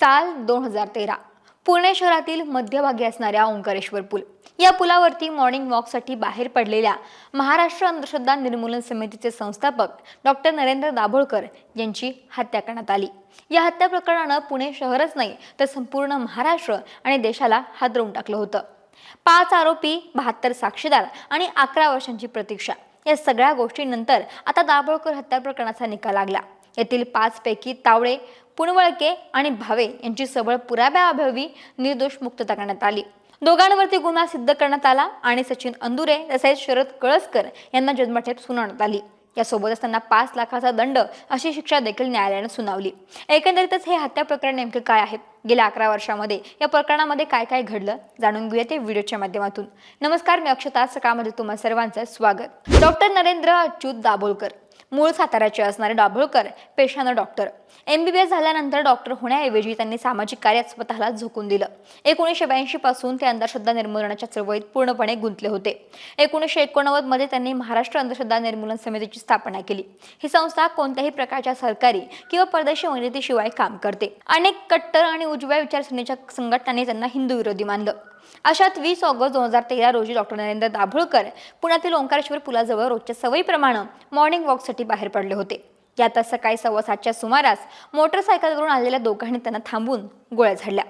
साल दोन हजार तेरा. पुणे शहरातील मध्यभागी असणाऱ्या ओंकारेश्वर पूल. या पुलावरती मॉर्निंग वॉकसाठी बाहेर पडलेल्या महाराष्ट्र अंधश्रद्धा निर्मूलन समितीचे संस्थापक डॉक्टर नरेंद्र दाभोळकर यांची हत्या करण्यात आली. या हत्या प्रकरणानं पुणे शहरच नाही तर संपूर्ण महाराष्ट्र आणि देशाला हादरवून टाकलं होतं. पाच आरोपी बहात्तर साक्षीदार आणि अकरा वर्षांची प्रतीक्षा. या सगळ्या गोष्टींनंतर आता दाभोळकर हत्या प्रकरणाचा निकाल लागला. येथील पाचपैकी तावडे पुणवळके आणि भावे यांची सबळ पुराव्याअभावी निर्दोष मुक्तता करण्यात आली. दोघांवरती गुन्हा सिद्ध करण्यात आला आणि सचिन अंदुरे तसेच शरद कळसकर यांना जन्मठेप सुनावण्यात आली. यासोबतच त्यांना पाच लाखाचा दंड अशी शिक्षा देखील न्यायालयानं सुनावली. एकंदरीतच हे हत्या प्रकरण नेमके काय आहे? गेल्या अकरा वर्षामध्ये या प्रकरणामध्ये काय काय घडलं? जाणून घेऊया ते व्हिडिओच्या माध्यमातून. नमस्कार मी अक्षता सकाळमध्ये तुम्हा सर्वांचं स्वागत. डॉक्टर नरेंद्र अच्युत दाभोलकर. मूळ साताऱ्याचे असणारे Dabholkar पेशानं doctor. M B B S झाल्यानंतर डॉक्टर होण्याऐवजी त्यांनी सामाजिक कार्यात स्वतःला झोकून दिलं. एकोणीसशे ब्याऐंशी पासून ते अंधश्रद्धा निर्मूलनाच्या चळवळीत पूर्णपणे गुंतले होते. एकोणीसशे एकोणनव्वदमध्ये त्यांनी महाराष्ट्र अंधश्रद्धा निर्मूलन समितीची स्थापना केली. ही संस्था कोणत्याही प्रकारच्या सरकारी किंवा परदेशी मदतीशिवाय काम करते. अनेक कट्टर आणि उजव्या विचारसरणीच्या संघटनांनी त्यांना हिंदू विरोधी मानलं. अशात वीस ऑगस्ट दोन हजार तेरा रोजी डॉक्टर नरेंद्र दाभोळकर पुण्यातील ओंकारेश्वर पुलाजवळ रोजच्या सवयीप्रमाणे मॉर्निंग वॉकसाठी बाहेर पडले होते. यातच सकाळी सव्वा सातच्या सुमारास मोटरसायकलवरून आलेल्या दोघांनी त्यांना थांबून गोळ्या झाडल्या.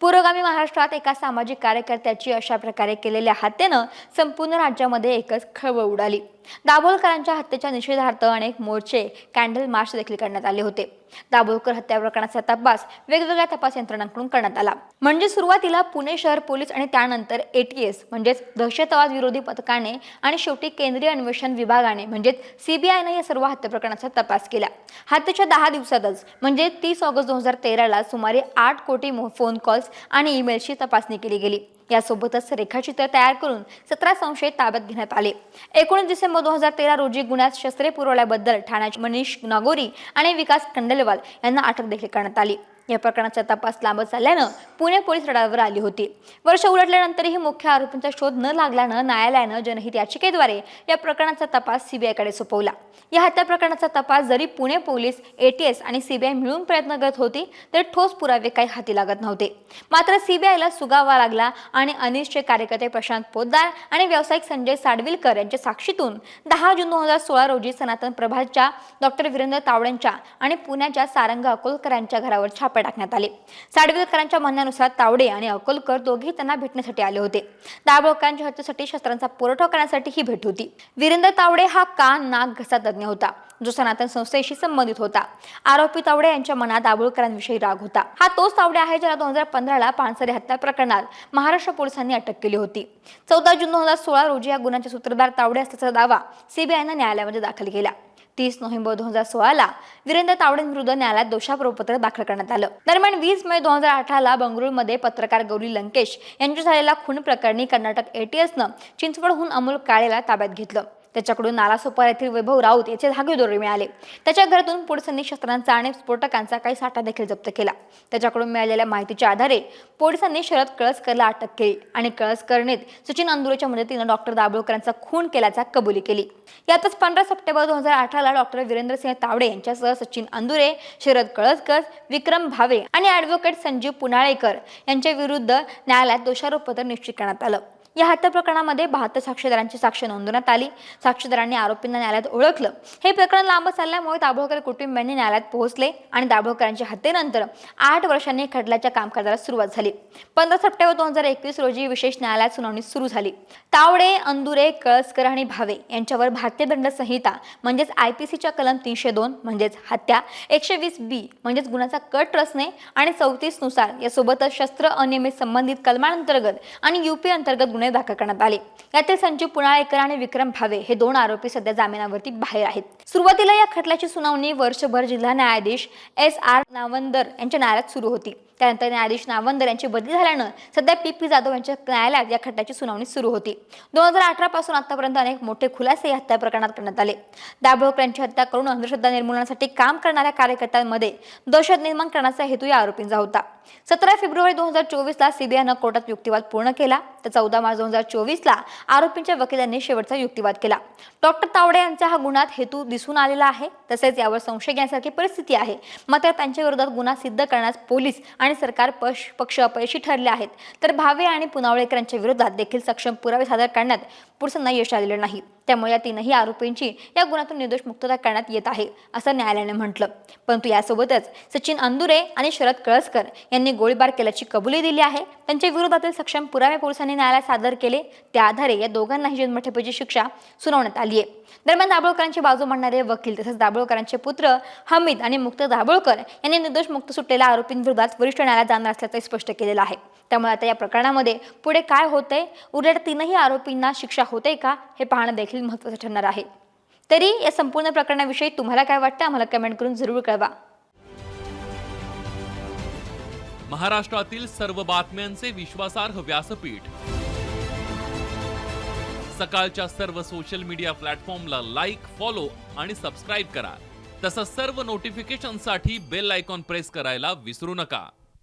पुरोगामी महाराष्ट्रात एका सामाजिक कार्यकर्त्याची अशा प्रकारे केलेल्या हत्येनं संपूर्ण राज्यामध्ये एकच खळबळ उडाली. दाभोलकरांच्या हत्येच्या निषेधार्थ अनेक मोर्चे कॅन्डल मार्च देखील करण्यात आले होते. दाभोलकर हत्या प्रकरणाचा तपास वेगवेगळ्या तपास यंत्रणांकडून करण्यात आला. म्हणजे सुरुवातीला पुणे शहर पोलीस आणि त्यानंतर एटीएस म्हणजेच दहशतवाद विरोधी पथकाने आणि शेवटी केंद्रीय अन्वेषण विभागाने म्हणजेच सीबीआयने या सर्व हत्या प्रकरणाचा तपास केला. हत्येच्या दहा दिवसातच म्हणजे तीस ऑगस्ट दोन हजार तेराला सुमारे आठ कोटी फोन कॉल्स आणि ईमेल्सची तपासणी केली गेली. यासोबतच रेखाचित्र तयार करून सतरा संशयित ताब्यात घेण्यात आले. एकोणीस डिसेंबर दोन हजार तेरा रोजी गुन्ह्यात शस्त्रे पुरवल्याबद्दल ठाण्याचे मनीष नागोरी आणि विकास खंडेलवाल यांना अटक देखील करण्यात आली. या प्रकरणाचा तपास लांबत चालल्यानं पुणे पोलीस रडावर आली होती. वर्ष उलटल्यानंतरही मुख्य आरोपींचा शोध न लागल्यानं न्यायालयानं जनहित याचिकेद्वारे या प्रकरणाचा तपास सीबीआयकडे सोपवला. या हत्या प्रकरणाचा तपास जरी पुणे पोलीस एटीएस आणि सीबीआय मिळून प्रयत्न करत होती तरी ठोस पुरावे काही हाती लागत नव्हते. मात्र सीबीआयला सुगावा लागला आणि अनिशचे कार्यकर्ते प्रशांत पोद्दार आणि व्यावसायिक संजय साडविलकर यांच्या साक्षीतून दहा जून दोन हजार सोळा रोजी सनातन प्रभातच्या डॉक्टर वीरेंद्र तावडेंच्या आणि पुण्याच्या सारंग अकोलकरांच्या घरावर छाप टाकण्यात आले. साडविलकरांच्या म्हणण्यानुसार तावडे आणि अकोलकर दोघेही त्यांना भेटण्यासाठी आले होते. दाभोळकरांच्या हत्येसाठी शस्त्रांचा पुरवठा करण्यासाठी ही भेट होती. वीरेंद्र तावडे हा कान नाक घसा तज्ज्ञ होता. जो सनातन संस्थेशी संबंधित होता. आरोपी तावडे यांच्या मनात दाभोळकरांविषयी राग होता. हा तोच तावडे आहे ज्याला दोन हजार पंधराला पानसरे हत्या प्रकरणात महाराष्ट्र पोलिसांनी अटक केली होती. चौदा जून दोन हजार सोळा रोजी या गुन्ह्याचे सूत्रधार तावडे असल्याचा दावा सीबीआयनं न्यायालयामध्ये दाखल केला. तीस नोव्हेंबर दोन हजार सोळाला वीरेंद्र तावडेंविरुद्ध न्यायालयात दोषारोपपत्र दाखल करण्यात आलं. दरम्यान वीस मे दोन हजार अठराला बंगळुरूमध्ये पत्रकार गौरी लंकेश यांच्या झालेल्या खून प्रकरणी कर्नाटक एटीएसनं चिंचवडहून अमोल काळेला ताब्यात घेतलं. त्याच्याकडून नालासोपारा येथील वैभव राऊत याचे धागे दोरे मिळाले. त्याच्या घरातून पोलिसांनी शस्त्रांचा आणि स्फोटकांचा काही साठा देखील जप्त केला. त्याच्याकडून मिळालेल्या माहितीच्या आधारे पोलिसांनी शरद कळसकरला अटक केली आणि कळसकरणीत सचिन अंदुरेच्या मदतीनं डॉक्टर दाभोळकरांचा खून केल्याचा कबुली केली. यातच पंधरा सप्टेंबर दोन हजार अठराला डॉक्टर वीरेंद्रसिंह तावडे यांच्यासह सचिन अंदुरे शरद कळसकर विक्रम भावे आणि ॲडव्होकेट संजीव पुनाळेकर यांच्या विरुद्ध न्यायालयात दोषारोपपत्र निश्चित करण्यात आलं. या हत्या प्रकरणामध्ये बहात्तर साक्षीदारांची साक्ष नोंदवण्यात आली. साक्षीदारांनी आरोपींना न्यायालयात ओळखलं. हे प्रकरण लांब चालल्यामुळे दाभोळकर कुटुंबियांनी न्यायालयात पोहोचले आणि दाभोळकरांच्या हत्येनंतर आठ वर्षांनी खटल्याच्या कामकाजाला सुरुवात झाली. पंधरा सप्टेंबर दोन हजार एकवीस रोजी विशेष न्यायालयात सुनावणी सुरू झाली. तावडे अंदुरे कळसकर आणि भावे यांच्यावर भारतीय दंड संहिता म्हणजेच आय पी सीच्या कलम तीनशे दोन म्हणजेच हत्या एकशे वीस बी म्हणजेच गुन्ह्याचा कट रचणे आणि चौतीसनुसार यासोबतच शस्त्र अनियमित संबंधित कलमांतर्गत आणि युपी अंतर्गत गुन्हे दाखल करण्यात आले. यातील संजीव पुनाळेकर आणि विक्रम भावे हे दोन आरोपी सध्या जामिनावरती बाहेर आहेत. सुरुवातीला या खटल्याची सुनावणी वर्षभर जिल्हा न्यायाधीश एस आर नावंदर यांच्या न्यायालयात सुरू होती. त्यानंतर न्यायाधीश नावंदर यांची बदली झाल्यानं सध्या पी पी जाधव यांच्या न्यायालयात या खटल्याची सुनावणी सुरू होती. दोन हजार अठरा पासून आतापर्यंत अनेक मोठे खुलासे या हत्या प्रकरणात करण्यात आले. दाभोळकर यांची हत्या करून अंधश्रद्धा निर्मूलनासाठी काम करणाऱ्या कार्यकर्त्यांमध्ये दहशत निर्माण करण्याचा हेतू या आरोपींचा होता. सतरा फेब्रुवारी दोन हजार चोवीसला सीबीआयनं कोर्टात युक्तिवाद पूर्ण केला. तर चौदा मार्च दोन हजार चोवीसला आरोपींच्या वकिलांनी शेवटचा युक्तिवाद केला. डॉक्टर तावडे यांचा हा गुन्हा हेतू दिसून आलेला आहे. तसेच यावर संशय घेण्यासारखी परिस्थिती आहे. मात्र त्यांच्या विरोधात गुन्हा सिद्ध करण्यास पोलीस आणि सरकार पक्ष पक्ष अपयशी ठरले आहेत. तर भावे आणि पुनावळेकर यांच्या विरोधात देखील सक्षम पुरावे सादर करण्यात पुरुषांना यश आलेलं नाही. त्यामुळे या तीनही आरोपींची या गुन्ह्यातून निर्दोष मुक्तता करण्यात येत आहे असं न्यायालयाने म्हटलं. परंतु यासोबतच सचिन अंदुरे आणि शरद कळसकर यांनी गोळीबार केल्याची कबुली दिली आहे. त्यांच्या विरोधातील सक्षम पुरावे पोलिसांनी न्यायालयात सादर केले. त्या आधारे या दोघांनाही जन्मठेपेची शिक्षा सुनावण्यात आली आहे. दरम्यान दाभोळकरांची बाजू मांडणारे वकील तसेच दाभोळकरांचे पुत्र हमीद आणि मुक्त दाभोळकर यांनी निर्दोष मुक्त सुटलेल्या आरोपींविरोधात वरिष्ठ न्यायालयात जाणार असल्याचं स्पष्ट केलेलं आहे. त्यामुळे आता या प्रकरणामध्ये पुढे काय होतंय? उरलेल्या तीनही आरोपींना शिक्षा होते का? हे पाहणं देखील देखील महत्त्वाचं ठरणार आहे. तरी या संपूर्ण प्रकरणाविषयी तुम्हाला काय वाटतं आम्हाला कमेंट करून जरूर कळवा. महाराष्ट्रातील सर्व बातम्यांचे विश्वासार्ह व्यासपीठ. सकाळच्या सर्व सोशल मीडिया प्लॅटफॉर्मला लाईक फॉलो आणि सबस्क्राईब करा. तसंच सर्व नोटिफिकेशनसाठी बेल आयकॉन प्रेस करायला विसरू नका.